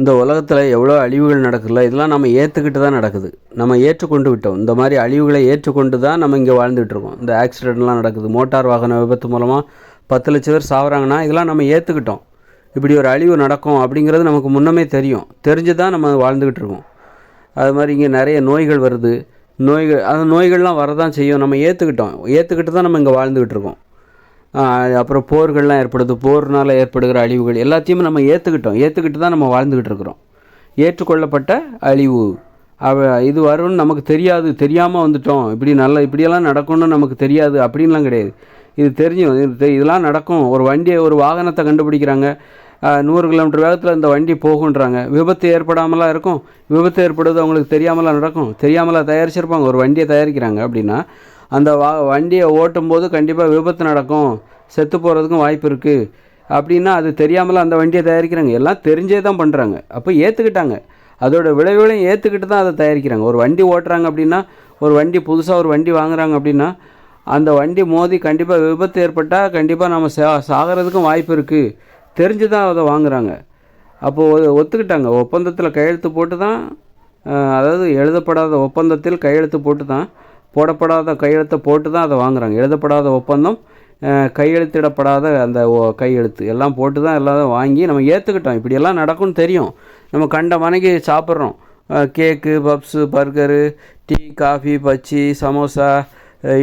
இந்த உலகத்தில் எவ்வளோ அழிவுகள் நடக்குதுல இதெல்லாம் நம்ம ஏற்றுக்கிட்டு தான் நடக்குது. நம்ம ஏற்றுக்கொண்டு விட்டோம். இந்த மாதிரி அழிவுகளை ஏற்றுக்கொண்டு தான் நம்ம இங்கே வாழ்ந்துட்டு இருக்கோம் இந்த ஆக்சிடெண்ட்லாம் நடக்குது. மோட்டார் வாகன விபத்து மூலமாக பத்து லட்சம் பேர் சாகுறாங்கன்னா இதெல்லாம் நம்ம ஏற்றுக்கிட்டோம் இப்படி ஒரு அழிவு நடக்கும் அப்படிங்கிறது நமக்கு முன்னமே தெரியும். தெரிஞ்சு தான் நம்ம வாழ்ந்துக்கிட்டு இருக்கோம் அது மாதிரி இங்கே நிறைய நோய்கள் வருது. நோய்கள் அந்த நோய்கள்லாம் வரதான் செய்யும். நம்ம ஏற்றுக்கிட்டோம் ஏற்றுக்கிட்டு தான் நம்ம இங்கே வாழ்ந்துக்கிட்டு இருக்கோம் அப்புறம் போர்கள்லாம் ஏற்படுது. போர்னால் ஏற்படுகிற அழிவுகள் எல்லாத்தையும் நம்ம ஏற்றுக்கிட்டோம் ஏற்றுக்கிட்டு தான் நம்ம வாழ்ந்துக்கிட்டு இருக்கிறோம். ஏற்றுக்கொள்ளப்பட்ட அழிவு. அவ இது வரும்னு நமக்கு தெரியாது. தெரியாமல் வந்துட்டோம். இப்படி நல்ல இப்படியெல்லாம் நடக்கும்னு நமக்கு தெரியாது. அப்படின்லாம் கிடையாது. இது தெரிஞ்சும் இது தெ- இதெல்லாம் நடக்கும். ஒரு வண்டியை ஒரு வாகனத்தை கண்டுபிடிக்கிறாங்க. நூறு கிலோமீட்டர் வேகத்தில் இந்த வண்டி போகுன்றாங்க விபத்து ஏற்படாமலாம் இருக்கும். விபத்து ஏற்படுவது அவங்களுக்கு தெரியாமலாம் நடக்கும். தெரியாமலாம் தயாரிச்சிருப்பாங்க. ஒரு வண்டியை தயாரிக்கிறாங்க அப்படின்னா அந்த வா வண்டியை ஓட்டும்போது கண்டிப்பாக விபத்து நடக்கும். செத்து போகிறதுக்கும் வாய்ப்பு இருக்குது அப்படின்னா அது தெரியாமல் அந்த வண்டியை தயாரிக்கிறாங்க. எல்லாம் தெரிஞ்சே தான் பண்ணுறாங்க அப்போ ஏற்றுக்கிட்டாங்க அதோட விளைவுகளையும் ஏற்றுக்கிட்டு தான் அதை தயாரிக்கிறாங்க. ஒரு வண்டி ஓட்டுறாங்க அப்படின்னா ஒரு வண்டி புதுசாக ஒரு வண்டி வாங்குறாங்க அப்படின்னா அந்த வண்டி மோதி கண்டிப்பாக விபத்து ஏற்பட்டால் கண்டிப்பாக நம்ம சா சாகிறதுக்கும் வாய்ப்பு இருக்குது தெரிஞ்சு தான் அதை வாங்குறாங்க. அப்போது ஒத்துக்கிட்டாங்க. ஒப்பந்தத்தில் கையெழுத்து போட்டு தான் அதாவது எழுதப்படாத ஒப்பந்தத்தில் கையெழுத்து போட்டு தான் போடப்படாத கையெழுத்தை போட்டு தான் அதை வாங்குறாங்க. எழுதப்படாத ஒப்பந்தம் கையெழுத்திடப்படாத அந்த கையெழுத்து. எல்லாம் போட்டு தான் எல்லாம் வாங்கி நம்ம ஏற்றுக்கிட்டோம் இப்படியெல்லாம் நடக்கும்னு தெரியும். நம்ம கண்ட மனைக்கு சாப்பிட்றோம். Cake puffs burger tea coffee பச்சி சமோசா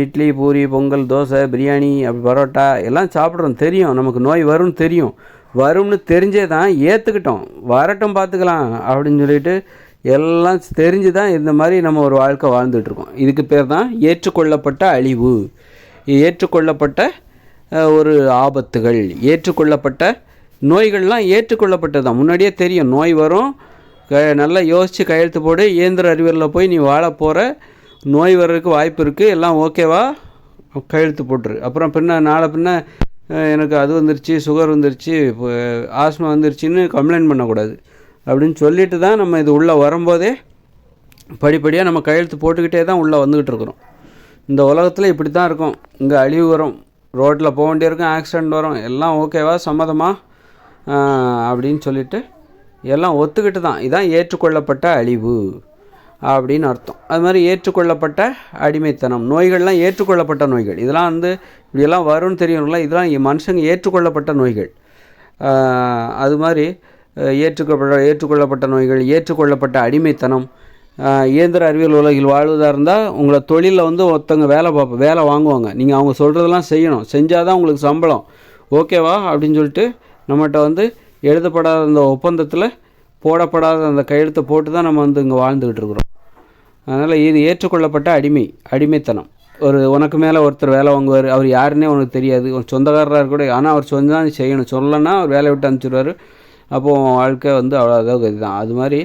இட்லி பூரி பொங்கல் தோசை பிரியாணி அப்படி பரோட்டா எல்லாம் சாப்பிட்றோம். தெரியும். நமக்கு நோய் வரும்னு தெரியும். வரும்னு தெரிஞ்சே தான் ஏற்றுக்கிட்டோம் வரட்டும் பார்த்துக்கலாம் அப்படின்னு சொல்லிட்டு எல்லாம் தெரிஞ்சு தான் இந்த மாதிரி நம்ம ஒரு வாழ்க்கை வாழ்ந்துட்டுருக்கோம். இதுக்கு பேர் தான் ஏற்றுக்கொள்ளப்பட்ட அழிவு. ஏற்றுக்கொள்ளப்பட்ட ஒரு ஆபத்துகள். ஏற்றுக்கொள்ளப்பட்ட நோய்கள்லாம் ஏற்றுக்கொள்ளப்பட்டது தான். முன்னாடியே தெரியும். நோய் வரும். க நல்லா யோசித்து கையெழுத்து போடு. இயந்திர அறிவியலில் போய் நீ வாழ போகிற நோய் வர்றதுக்கு வாய்ப்பு இருக்குது எல்லாம் ஓகேவா கையெழுத்து போட்டுரு. அப்புறம் பின்ன நாளை பின்ன எனக்கு அது வந்துருச்சு சுகர் வந்துருச்சு இப்போ ஆஸ்மா வந்துருச்சுன்னு கம்ப்ளைண்ட் பண்ணக்கூடாது. அப்படின்னு சொல்லிட்டு தான் நம்ம இது உள்ளே வரும்போதே படிப்படியாக நம்ம கையெழுத்து போட்டுக்கிட்டே தான் உள்ளே வந்துக்கிட்டு இருக்கிறோம். இந்த உலகத்தில் இப்படி தான் இருக்கும். இங்கே அழிவு வரும். ரோட்டில் போக வேண்டியிருக்கும். ஆக்சிடெண்ட் வரும். எல்லாம் ஓகேவா சம்மதமா? அப்படின்னு சொல்லிட்டு எல்லாம் ஒத்துக்கிட்டு தான். இதான் ஏற்றுக்கொள்ளப்பட்ட அழிவு அப்படின்னு அர்த்தம். அது மாதிரி ஏற்றுக்கொள்ளப்பட்ட அடிமைத்தனம். நோய்கள்லாம் ஏற்றுக்கொள்ளப்பட்ட நோய்கள். இதெல்லாம் வந்து இப்படியெல்லாம் வரும்னு தெரியும்ல? இதெல்லாம் மனுஷங்க ஏற்றுக்கொள்ளப்பட்ட நோய்கள். அது மாதிரி அஹ், ஏற்றுக்கொள்ளப்பட்ட நோய்கள் ஏற்றுக்கொள்ளப்பட்ட அடிமைத்தனம் இயந்திர அறிவியல் உலகில் வாழ்வதாக இருந்தால் உங்களை தொழிலில் வந்து ஒருத்தவங்க வேலை பார்ப்ப வேலை வாங்குவாங்க. நீங்கள் அவங்க சொல்கிறதெல்லாம் செய்யணும். செஞ்சால் தான் உங்களுக்கு சம்பளம். ஓகேவா? அப்படின்னு சொல்லிட்டு நம்மகிட்ட வந்து எழுதப்படாத அந்த ஒப்பந்தத்தில் போடப்படாத அந்த கையெழுத்தை போட்டு தான் நம்ம வந்து இங்கே வாழ்ந்துக்கிட்டு இருக்கிறோம். அதனால் இது ஏற்றுக்கொள்ளப்பட்ட அடிமை அடிமைத்தனம். ஒரு உனக்கு மேலே ஒருத்தர் வேலை வாங்குவார். அவர் யாருன்னே உனக்கு தெரியாது. ஒரு சொந்தக்காரராக கூட ஆனால் அவர் சொந்த செய்யணும். சொல்லலைன்னா அவர் வேலையை விட்டு அனுப்பிச்சிடுவார். அப்போது வாழ்க்கை வந்து அவ்வளோ அதாவது இதுதான். அது மாதிரி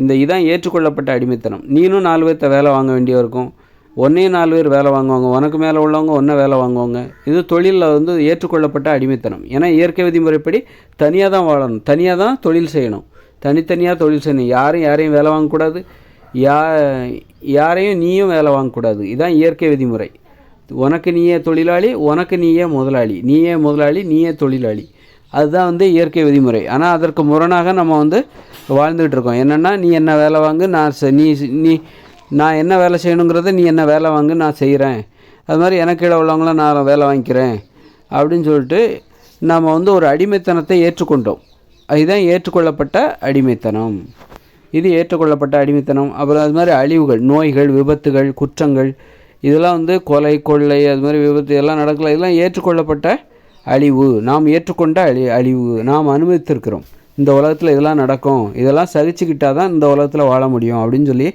இந்த இதான் ஏற்றுக்கொள்ளப்பட்ட அடிமைத்தனம். நீனும் நாலு பேர்த்த வேலை வாங்க வேண்டிய இருக்கும். ஒன்றையும் நாலு பேர் வேலை வாங்குவாங்க. உனக்கு மேலே உள்ளவங்க ஒன்றை வேலை வாங்குவாங்க. இது தொழிலில் வந்து ஏற்றுக்கொள்ளப்பட்ட அடிமைத்தனம். ஏன்னா இயற்கை விதிமுறைப்படி தனியாக தான் வாழணும். தனியாக தான் தொழில் செய்யணும். தனித்தனியாக தொழில் செய்யணும். யாரும் யாரையும் வேலை வாங்கக்கூடாது. யா யாரையும் நீயும் வேலை வாங்கக்கூடாது. இதுதான் இயற்கை விதிமுறை. உனக்கு நீயே தொழிலாளி உனக்கு நீயே முதலாளி. நீயே முதலாளி நீயே தொழிலாளி. அதுதான் வந்து இயற்கை விதிமுறை. ஆனால் அதற்கு முரணாக நம்ம வந்து வாழ்ந்துகிட்டு இருக்கோம். என்னென்னா நீ என்ன வேலை வாங்கு நான் செ- நீ நீ நான் என்ன வேலை செய்யணுங்கிறத நீ என்ன வேலை வாங்கு நான் செய்கிறேன் அது மாதிரி எனக்கு கீழே உள்ளவங்கள நான் வேலை வாங்கிக்கிறேன். அப்படின்னு சொல்லிட்டு நம்ம வந்து ஒரு அடிமைத்தனத்தை ஏற்றுக்கொண்டோம். அதுதான் ஏற்றுக்கொள்ளப்பட்ட அடிமைத்தனம். இது ஏற்றுக்கொள்ளப்பட்ட அடிமைத்தனம். அப்புறம் அது மாதிரி அழிவுகள் நோய்கள் விபத்துகள் குற்றங்கள் இதெல்லாம் வந்து கொலை கொள்ளை அது மாதிரி விபத்து எல்லாம் நடக்கல. இதெல்லாம் ஏற்றுக்கொள்ளப்பட்ட அழிவு. நாம் ஏற்றுக்கொண்ட அழி அழிவு. நாம் அனுமதித்திருக்கிறோம் இந்த உலகத்தில் இதெல்லாம் நடக்கும். இதெல்லாம் சகிச்சுக்கிட்டால் தான் இந்த உலகத்தில் வாழ முடியும் அப்படின்னு சொல்லி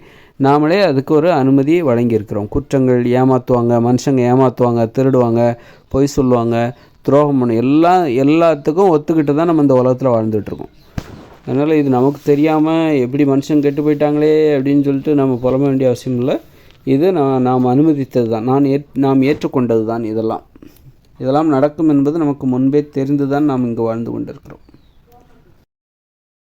நாமளே அதுக்கு ஒரு அனுமதி வழங்கியிருக்கிறோம். குற்றங்கள் ஏமாற்றுவாங்க மனுஷங்க ஏமாற்றுவாங்க திருடுவாங்க பொய் சொல்லுவாங்க துரோகம் பண்ண எல்லா எல்லாத்துக்கும் ஒத்துக்கிட்டு தான் நம்ம இந்த உலகத்தில் வாழ்ந்துட்டுருக்கோம் அதனால் இது நமக்கு தெரியாமல் எப்படி மனுஷன் கெட்டு போயிட்டாங்களே அப்படின்னு சொல்லிட்டு நம்ம புலம்ப வேண்டிய அவசியம் இல்லை. இது நான் நாம் அனுமதித்தது தான் நான் ஏற் நாம் ஏற்றுக்கொண்டது தான் இதெல்லாம். இதெல்லாம் நடக்கும் என்பது நமக்கு முன்பே தெரிந்து தான் நாம் இங்கு வாழ்ந்து கொண்டிருக்கிறோம்.